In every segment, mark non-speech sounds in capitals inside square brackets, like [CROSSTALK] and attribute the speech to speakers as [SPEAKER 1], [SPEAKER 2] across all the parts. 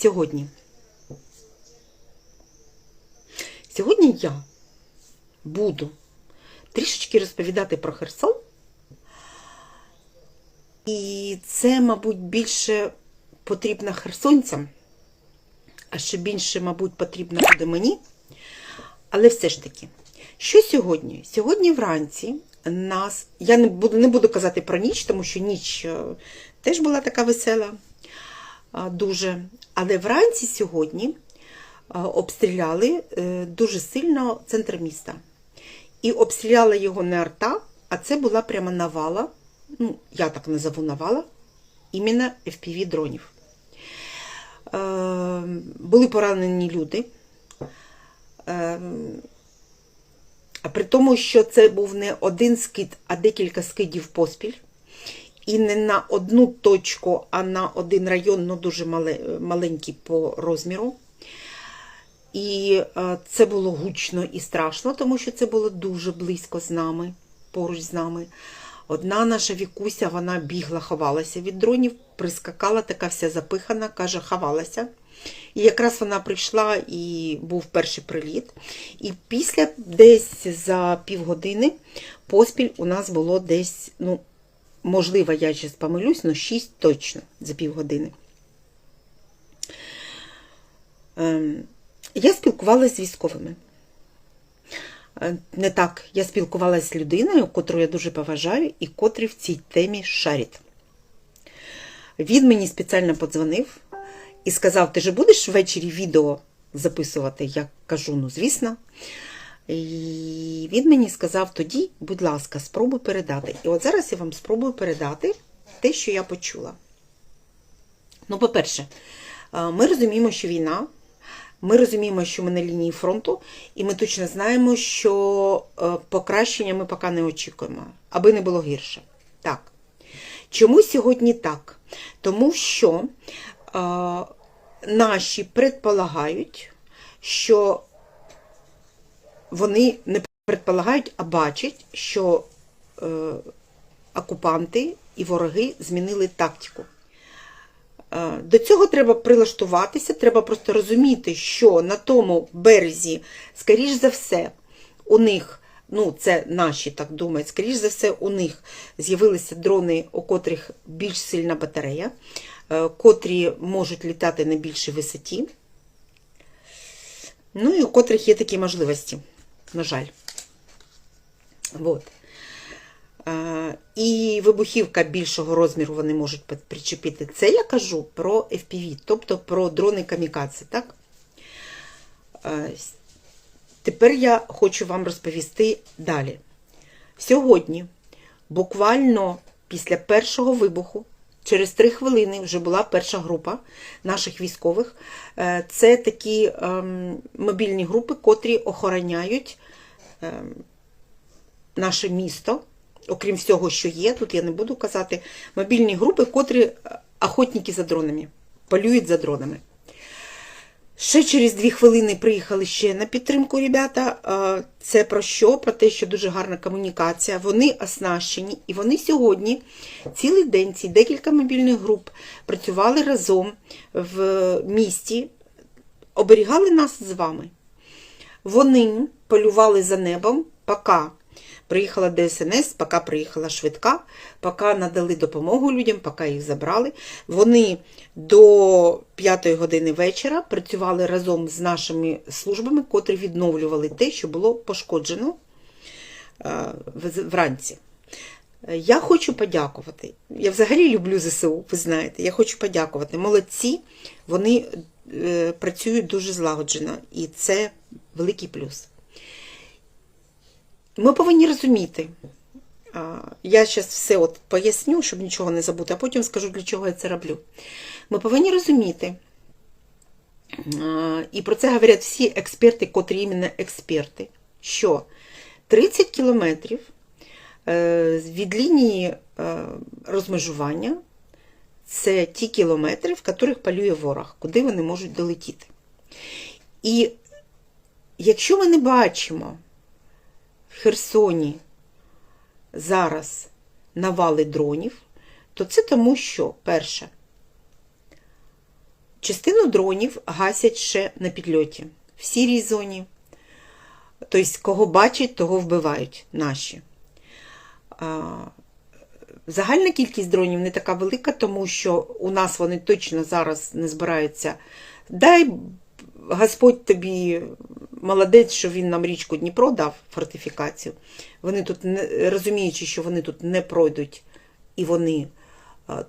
[SPEAKER 1] сьогодні. Сьогодні я буду трішечки розповідати про Херсон. І це, мабуть, більше потрібно херсонцям, а ще більше, мабуть, потрібно буде мені. Але все ж таки, що сьогодні? Сьогодні вранці нас. Я не буду, не буду казати про ніч, тому що ніч е, теж була така весела, дуже. Але вранці сьогодні обстріляли е, дуже сильно центр міста. І обстріляла його не арта, а це була прямо навала, ну, я так назову навала, іменно FPV дронів. Е, були поранені люди. Е, а при тому, що це був не один скид, а декілька скидів поспіль. І не на одну точку, а на один район, ну дуже маленький по розміру. І е, це було гучно і страшно, тому що це було дуже близько з нами, поруч з нами. Одна наша вікуся, вона бігла, ховалася від дронів, прискакала, така вся запихана, каже, ховалася. І якраз вона прийшла і був перший приліт. І після десь за півгодини поспіль у нас було десь, ну, можливо, я зараз помилюсь, але 6 точно за півгодини. Ем, я спілкувалася з військовими. Е, Не так, я спілкувалася з людиною, котру я дуже поважаю і котрий в цій темі шарить. Він мені спеціально подзвонив і сказав: Ти же будеш ввечері відео записувати? Я кажу, ну, звісно. І він мені сказав тоді, будь ласка, спробуй передати. І от зараз я вам спробую передати те, що я почула. Ну, по-перше, е, ми розуміємо, що війна, ми розуміємо, що ми на лінії фронту, і ми точно знаємо, що е, покращення ми поки не очікуємо, аби не було гірше. Так. Чому сьогодні так? Тому що е, наші предполагають, що вони не предполагають, а бачать, що е, окупанти і вороги змінили тактику. Е, До цього треба прилаштуватися, треба просто розуміти, що на тому березі, скоріш за все, у них, ну це наші так думають, скоріш за все, у них з'явилися дрони, у котрих більш сильна батарея, е, котрі можуть літати на більшій висоті. Ну і у котрих є такі можливості, на жаль. Вот. І вибухівка більшого розміру вони можуть причепити. Це я кажу про FPV, тобто про дрони камікадзе, так? Тепер я хочу вам розповісти далі. Сьогодні, буквально після першого вибуху, через три хвилини вже була перша група наших військових. Е, Це такі ем, мобільні групи, котрі охороняють ем, наше місто. Окрім всього, що є, тут я не буду казати, мобільні групи, котрі е, охотники за дронами, полюють за дронами. Ще через дві хвилини приїхали ще на підтримку ребята. Це про що? Про те, що дуже гарна комунікація. Вони оснащені, і вони сьогодні цілий день, ці декілька мобільних груп працювали разом в місті, оберігали нас з вами. Вони полювали за небом, поки приїхала ДСНС, поки приїхала швидка, поки надали допомогу людям, поки їх забрали. Вони до 5 години вечора працювали разом з нашими службами, котрі відновлювали те, що було пошкоджено е, вранці. Я хочу подякувати. Я взагалі люблю ЗСУ, ви знаєте. Я хочу подякувати. Молодці, вони е, працюють дуже злагоджено, і це великий плюс. Ми повинні розуміти. Я зараз все от поясню, щоб нічого не забути, а потім скажу, для чого я це роблю. Ми повинні розуміти, і про це говорять всі експерти, котрі іменно експерти, що 30 кілометрів е, від лінії е, розмежування це ті кілометри, в яких полює ворог, куди вони можуть долетіти. І якщо ми не бачимо Херсоні зараз навали дронів, то це тому, що, перше, Частину дронів гасять ще на підльоті в сірій зоні. Тобто, кого бачать, того вбивають наші. Загальна кількість дронів не така велика, тому що у нас вони точно зараз не збираються. Дай Господь тобі молодець, що він нам річку Дніпро дав фортифікацію. Вони тут, не, розуміючи, що вони тут не пройдуть, і вони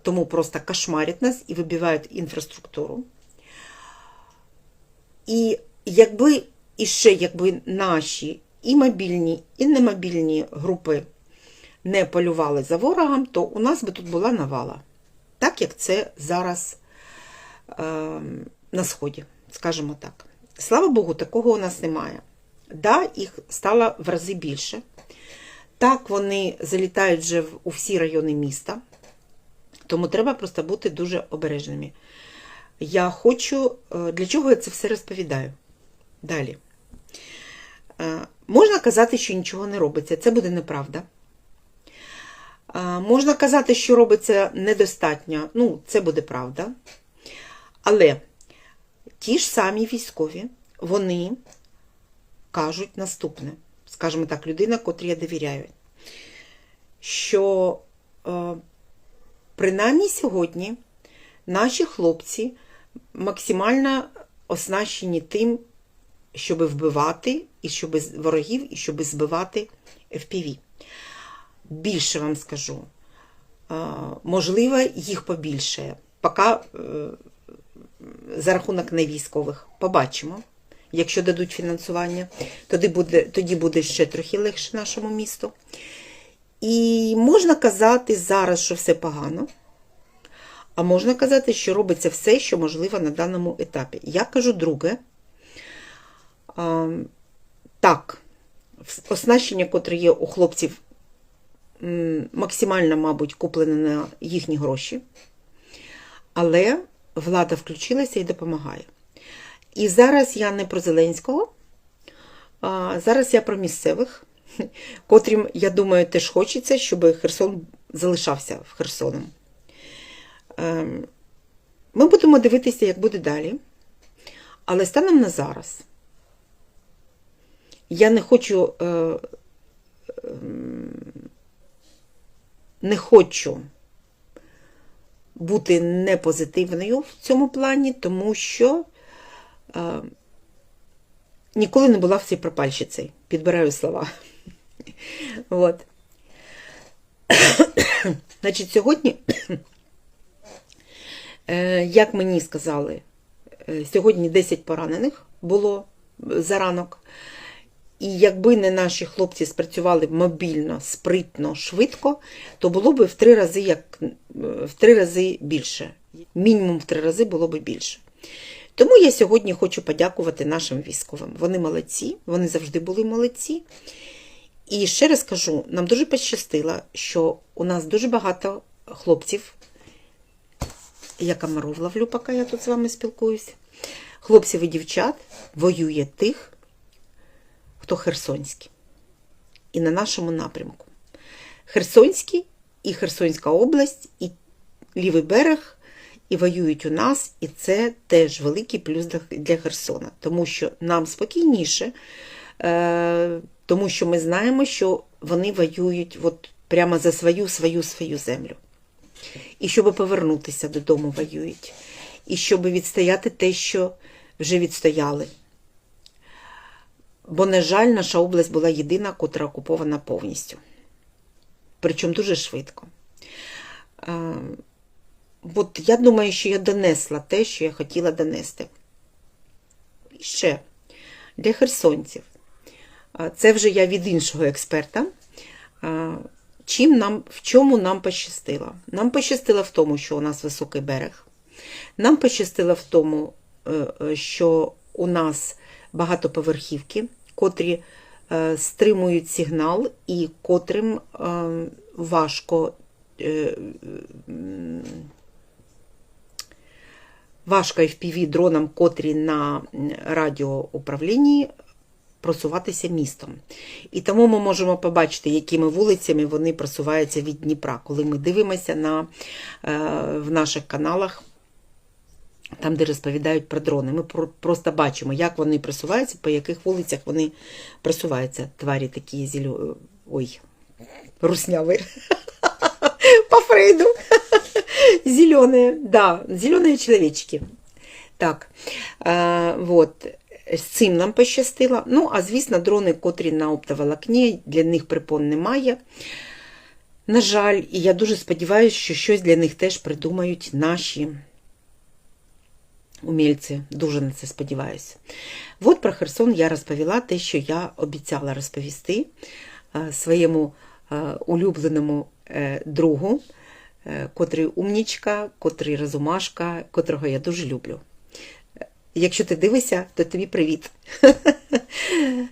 [SPEAKER 1] тому просто кошмарять нас і вибивають інфраструктуру. І якби іще якби наші і мобільні, і немобільні групи не полювали за ворогом, то у нас би тут була навала. Так як це зараз е, на Сході, скажімо так. Слава Богу, такого у нас немає. Да, їх стало в рази більше. Так, вони залітають вже у всі райони міста, тому треба просто бути дуже обережними. Я хочу, е, для чого я це все розповідаю? Далі. Е, Можна казати, що нічого не робиться. Це буде неправда. Е, Можна казати, що робиться недостатньо. Ну, це буде правда. Але ті ж самі військові, вони кажуть наступне, скажімо так, людина, котрій я довіряю, що е, принаймні сьогодні наші хлопці максимально оснащені тим, щоб вбивати, і щоб ворогів, і щоб збивати FPV. Більше вам скажу, е, можливо, їх побільше. Поки е, за рахунок невійськових. Побачимо. Якщо дадуть фінансування, тоді буде, тоді буде ще трохи легше нашому місту. І можна казати зараз, що все погано, а можна казати, що робиться все, що можливо на даному етапі. Я кажу друге. А, так, оснащення, котре є у хлопців, максимально, мабуть, куплене на їхні гроші. Але влада включилася і допомагає. І зараз я не про Зеленського, а зараз я про місцевих, [LAUGHS] котрим, я думаю, теж хочеться, щоб Херсон залишався в Херсоном. Ем, Ми будемо дивитися, як буде далі. Але станом на зараз я не хочу, е, ем, не хочу бути непозитивною в цьому плані, тому що е, ніколи не була в цій пропальщиці. Підбираю слова. От. Значить, сьогодні, е, як мені сказали, е, сьогодні 10 поранених було за ранок. І якби не наші хлопці спрацювали мобільно, спритно, швидко, то було б в три рази, як, в три рази більше. Мінімум в три рази було б більше. Тому я сьогодні хочу подякувати нашим військовим. Вони молодці, вони завжди були молодці. І ще раз кажу, нам дуже пощастило, що у нас дуже багато хлопців. Я комаров ловлю, поки я тут з вами спілкуюся. Хлопців і дівчат воює тих, хто херсонський. І на нашому напрямку. Херсонський і Херсонська область, і лівий берег, і воюють у нас, і це теж великий плюс для- Херсона, тому що нам спокійніше, е, тому що ми знаємо, що вони воюють от прямо за свою свою свою землю. І щоб повернутися додому воюють, і щоб відстояти те, що вже відстояли. Бо, на жаль, наша область була єдина, котра окупована повністю. Причому дуже швидко. От я думаю, що я донесла те, що я хотіла донести. І ще для херсонців. Це вже я від іншого експерта. Чим нам, в чому нам пощастило? Нам пощастило в тому, що у нас високий берег. Нам пощастило в тому, е, е, що у нас багатоповерхівки, котрі е, стримують сигнал і котрим е, важко. е, Важко FPV дронам, котрі на радіоуправлінні просуватися містом. І тому ми можемо побачити, якими вулицями вони просуваються від Дніпра, коли ми дивимося на, в наших каналах там, де розповідають про дрони. Ми просто бачимо, як вони просуваються, по яких вулицях вони просуваються. Тварі такі зелю... Ой, русняві. [LAUGHS] По Фрейду. [LAUGHS] Зеленые, да, зеленые человечки. Так, е, вот. З цим нам пощастило. Ну, а звісно, дрони, котрі на оптоволокні, для них припон немає. На жаль, і я дуже сподіваюся, що щось для них теж придумають наші умільці. Дуже на це сподіваюся. От про Херсон я розповіла те, що я обіцяла розповісти е, своєму е, улюбленому е, другу, котрий умнічка, котрий розумашка, котрого я дуже люблю. Якщо ти дивишся, то тобі привіт. [LAUGHS]